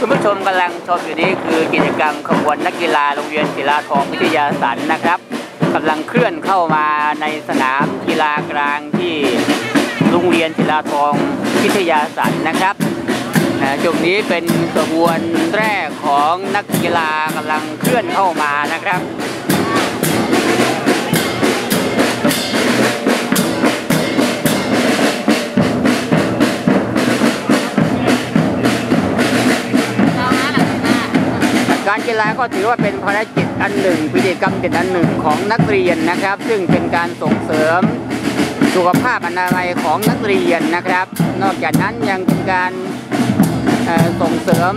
คุณผู้ชมกำลังชมอยู่นี้คือกิจกรรมขบวนนักกีฬาโรงเรียนศิลาทองวิทยาสันนะครับกำลังเคลื่อนเข้ามาในสนามกีฬากลางที่โรงเรียนศิลาทองวิทยาสันนะครับนะจุดนี้เป็นขบวนแรกของนักกีฬากำลังเคลื่อนเข้ามานะครับ กีฬาก็ถือว่าเป็นภารกิจอันหนึ่งกิจกรรมเด่นอันหนึ่งของนักเรียนนะครับ ซึ่งเป็นการส่งเสริมสุขภาพอนามัยของนักเรียนนะครับ นอกจากนั้นยังเป็นการส่งเสริม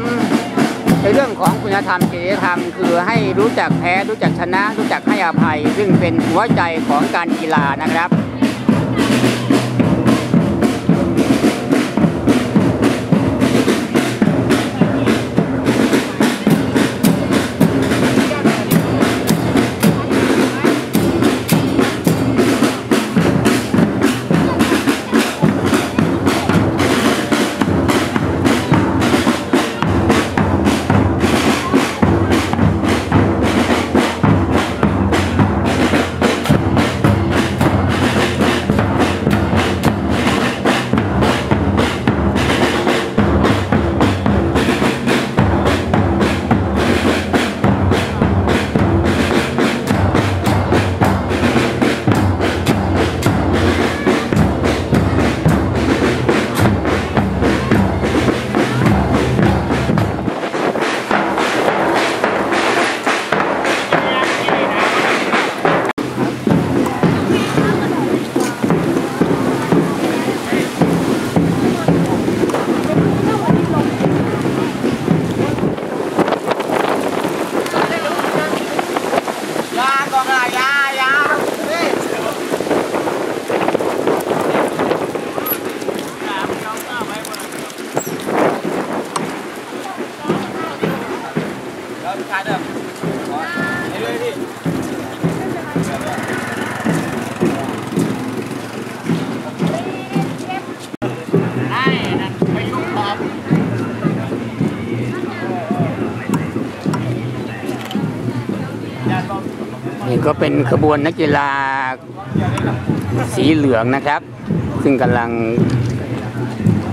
ในเรื่องของคุณธรรมจริยธรรม คือให้รู้จักแพ้รู้จักชนะ รู้จักให้อภัย ซึ่งเป็นหัวใจของการกีฬานะครับ นี่ก็เป็นขบวนนักกีฬาสีเหลืองนะครับ ซึ่งกำลัง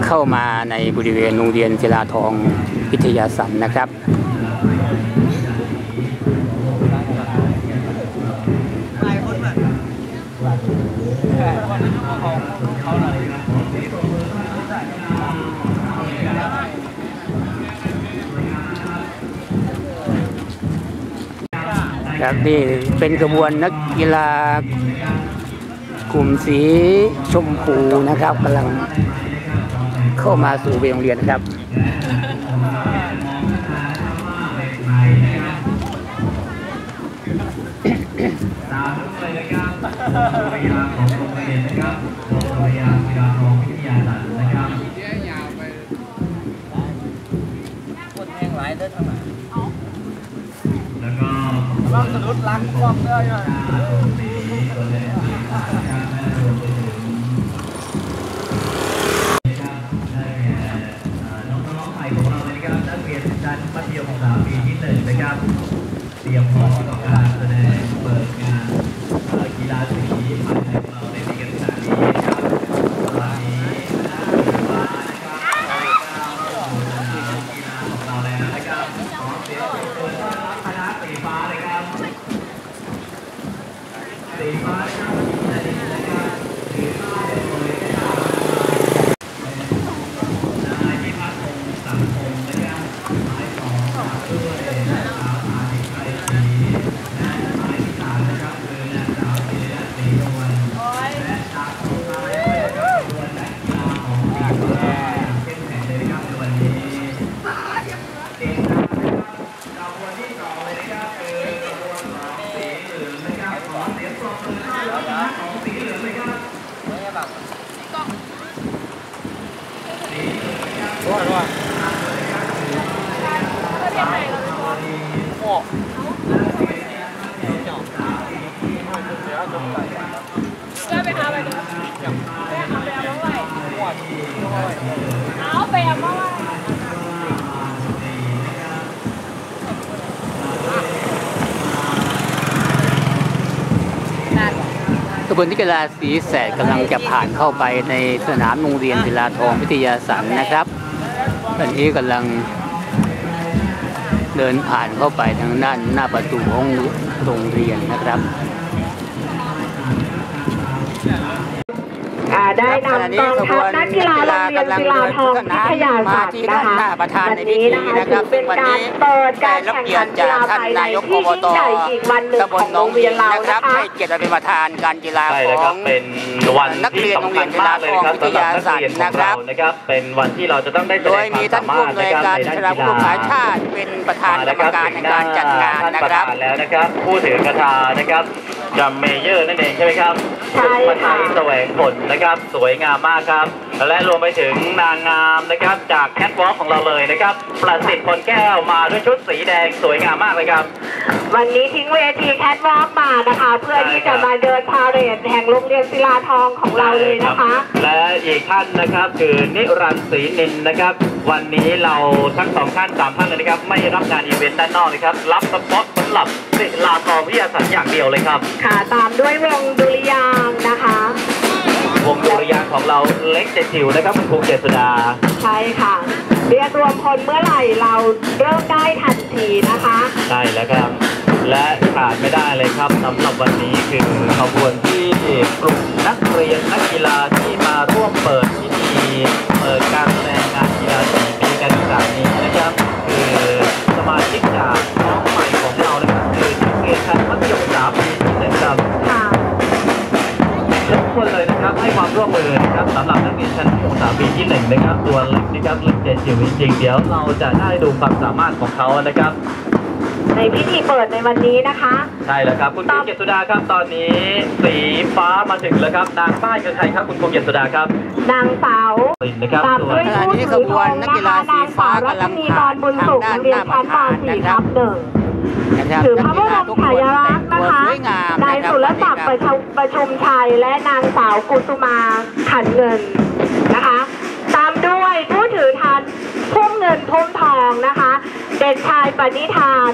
เข้ามาในบริเวณโรงเรียนศิลาทองวิทยาสันนะครับค ครับนี่เป็นกระบวนนักกีฬากลุ่มสีชมพูนะครับกำลังเข้ามาสู่เวรโรงเรียนนะครับ คนแห้งหลายเด้อทั้งหลาย เราสะดุดหลังกล้องเด้ออยู่ น้ ไปหาไปไปหาไปเอาไว้เอาไปเอาไว้กระบวนที่กีฬาสีแสดกำลังจะผ่านเข้าไปในสนามโรงเรียนศิลาทองพิทยาสันนะครับตอนนี้กำลังเดินผ่านเข้าไปทางด้านหน้าประตูของโรงเรียนนะครับ ได้นำกองทัพนักกีฬาโรงเรียนกีฬาทองวิทยาศาสตร์นะคะมาที่ด้านหน้าประธานวันในพินี้ธีนะคะนะครับถือเป็นการเปิดการแข่งขันกีฬาภายในที่ยิ่งใหญ่อีกวันหนึ่งตำบขลองหนโรองงเรียนเรานะครันะบคะให้เกียรติเป็นประธานการกีฬาใช่ขแล้วอครับงเป็นวันนักเรีที่ยนโรงสำเรีคัยญนมากเลยนะครับกีฬาสำหรับนักเรียนวิทยาศาสตร์ของนะครับเรานะครับ เป็นวันที่เราจะต้องได้แสโดดยงความีมท่าสานผู้มารถอำนนะวยครับการในด้านชลากีผู้ฬาขายชาติเป็นประธานกรรมการในการจัดงานท่านนะประครับธานแล้วนะครับพูดถึงกระทานะครับ จัมเมเยอร์นั่นเองใช่ไหมครับใช่ค่ะสุภาชัยแสวงผลนะครับ สวยงามมากครับ และรวมไปถึงนางงามนะครับจากแคทวอล์กของเราเลยนะครับ ประสิทธิ์พลแก้วมาด้วยชุดสีแดงสวยงามมากเลยครับ วันนี้ทิ้งเวทีแคทวอล์กมานะคะ เพื่อที่จะมาเดินพาเหรดแห่งโรงเรียนศิลาทองของเราเลยนะคะ และอีกท่านนะครับคือนิรันดร์ศรีนินนะครับ วันนี้เราทั้งสองท่านสามท่านเลยนะครับ ไม่รับงานอีเวนต์ด้านนอกเลยครับ รับเฉพาะสำหรับศิลาทองวิทยาศาสตร์อย่างเดียวเลยครับ ค่ะ ตามด้วยวงดุริยางค์นะคะ วงดุริยางค์ของเราเล็กเจจิวนะครับคุณครูเจษดา ใช่ค่ะ เรียกรวมพลเมื่อไหร่เราเริ่มได้ทันทีนะคะ ใช่แล้วครับ และขาดไม่ได้เลยครับสำหรับวันนี้คือขบวนที่กลุ่มนักเรียนนักกีฬาที่มาร่วมเปิดพิธีเปิดการแสดงงานกีฬาสีปีการศึกษานี้นะครับ คือสมาชิกจาก ร่วมมือนะครับสำหรับนักเรียนชั้นมัธยมศึกษาปีที่หนึ่งนะครับ ตัวเล็กนะครับเล็กเจนจิ๋วจริงๆเดี๋ยวเราจะได้ดูความสามารถของเขานะครับ ในพิธีเปิดในวันนี้นะคะ ใช่แล้วครับคุณครูเกษสุดาครับตอนนี้ สีฟ้ามาถึงแล้วครับนางป้ายคือใครครับคุณครูเกษสุดาครับนางสาวสินนะครับตามสวด้วยยผู้ถือธงนะคะนางสาวรัชนีกรบุญสุขโรงเรียนชั้นม .4 ทับหนึ่ง นะครับถือพระบรมฉายาลักษณ์นะคะสวยงามนายสุรศักดิ์ประชุมประชุมชัยและนางสาวกุสุมาขันเงินนะคะ ตามด้วยผู้ถือทันพุ่มเงินพุ่มทองนะคะ เด็กชายปณิธาน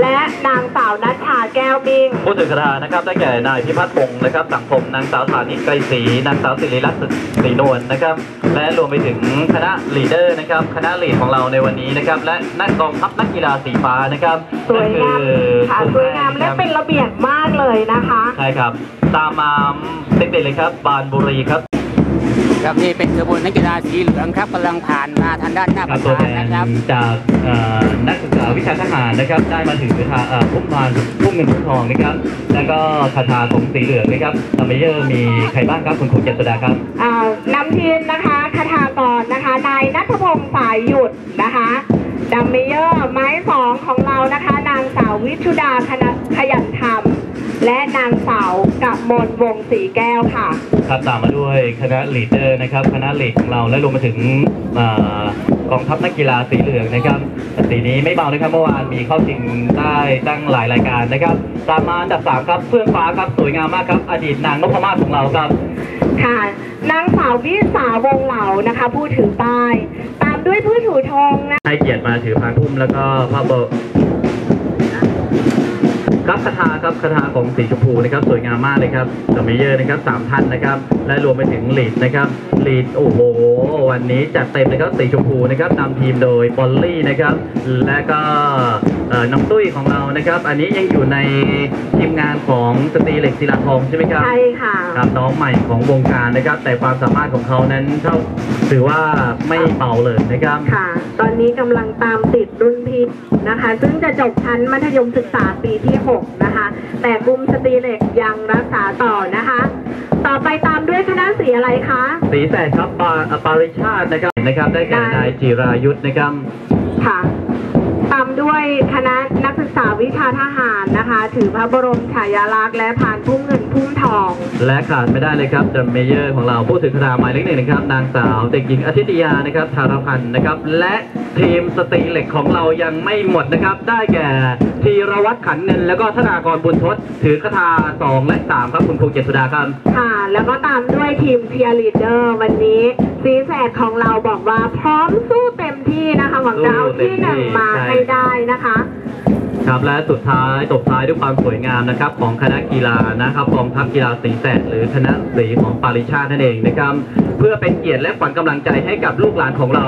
และนางสาวนัชชาแก้วบิ้งผู้ถือกระดานะครับได้แก่นายพิพัฒน์พงศ์นะครับสังคมนางสาวฐานิชไกรศรีนางสาวสิริรัตน์ศรีนวลนะครับ และรวมไปถึงคณะลีดเดอร์นะครับคณะลีดของเราในวันนี้นะครับ และนักกองทัพนักกีฬาสีฟ้านะครับสวยงามนั่นคือค่ะกลุ่สวยงามและแรกเป็นระเบียบมากเลยนะคะ ใช่ครับ ตามมาเด็กๆเลยครับ บานบุรีครับ ครับนี่เป็นขบวนนักกีฬาสีเหลืองครับกำลังผ่านมาทางด้านหน้าคปรับระตัวธาแทนนนะครับจากเอ่อนักศึกษาวิชาทหารนะครับ ได้มาถือคาถาเอ่อพุ่มพานพุ่มเงินพุ่มทองนะครับ แล้วก็คาถาของสีเหลืองนะครับซัมเมเยอร์มีใครบ้างครับคุณครูเจษดาครับอ่านำทีมนะคะคทากรนะคะนายนัทพงศ์สายหยุดนะคะดัมเมเยอร์ไม้สองของเรานะคะ นางสาววิชุดาคณะขยันธรรม และนางสาวกับมนวงศรีแก้วค่ะ ครับตามมาด้วยคณะลีดเดอร์นะครับ คณะลีดของเราและรวมมาถึงเอ่อกองทัพนักกีฬาสีเหลืองนะครับสีนี้ไม่เบานะครับเมื่อวานมีเข้าชิงได้ตั้งหลายรายการนะครับ ตามมาอันดับสามครับเฟื่องฟ้าครับสวยงามมากครับ อดีตนางนพมาศของเราครับ ค่ะนางสาววิสาวงเหลานะคะ ผู้ถือป้าย ตามด้วยผู้ถือธงนะให้เกียรติมาถือพานพุ่มแล้วก็พระเบอ ร์ครับคาถาครับคาถาของสีชมพูนะครับสวยงามมากเลยครับดัมเมเยอร์นะครับสามท่านนะครับ และรวมไปถึงลีดนะครับลีดโอ้โห วันนี้จัดเต็มนะครับสีชมพูนะครับนำทีมโดยบอลลี่นะครับและก็ น้องตุ้ยของเรานะครับ อันนี้ยังอยู่ในทีมงานของสตรีเหล็กศิลาทองใช่ไหมครับใช่ค่ะครับน้องใหม่ของวงการนะครับ แต่ความสามารถของเขานั้นเท่าถือว่าไม่เบาเลยนะครับค่ะ ตอนนี้กำลังตามติดรุ่นพี่นะคะ ซึ่งจะจบชั้นมัธยมศึกษาปีที่ 6 นะคะ แต่กลุ่มสตรีเหล็กยังรักษาต่อนะคะ ต่อไปตามด้วยคณะสีอะไรคะสีแสดครับปาปาริชาตินะครับนะครับ ได้แก่นายจิรายุทธนะครับค่ะ ตามด้วยคณะนักศึกษาวิชาทหารนะคะ ถือพระบรมฉายาลักษณ์และผ่านพุ่มเงินพุ่มทอง และขาดไม่ได้เลยครับดัมเมเยอร์ของเราผู้ถือคณาหมายเลขหนึ่งนะครับ นางสาวเด็กหญิงอาทิตยานะครับธารพันธ์นะครับ และทีมสตรีเหล็กของเรายังไม่หมดนะครับ ได้แก่ธีรวัตรขันเงิน แล้วก็ธนากรบุญทศถือคาถาสองและสามครับคุณครูเจษสุดาครับ ค่ะ แล้วก็ตามด้วยทีมเชียร์ลีดเดอร์วันนี้ซีแสดของเราบอกว่าพร้อมสู้เต็มที่นะคะหวังจะเอาที่หนึ่งมาให้ได้นะคะครับและสุดท้ายตบท้ายด้วยความสวยงามนะครับของคณะกีฬานะครับกองทัพกีฬาสีแสดหรือคณะสีของปาริชาตินั่นเองนะครับเพื่อเป็นเกียรติและขวัญกำลังใจให้กับลูกหลานของเรา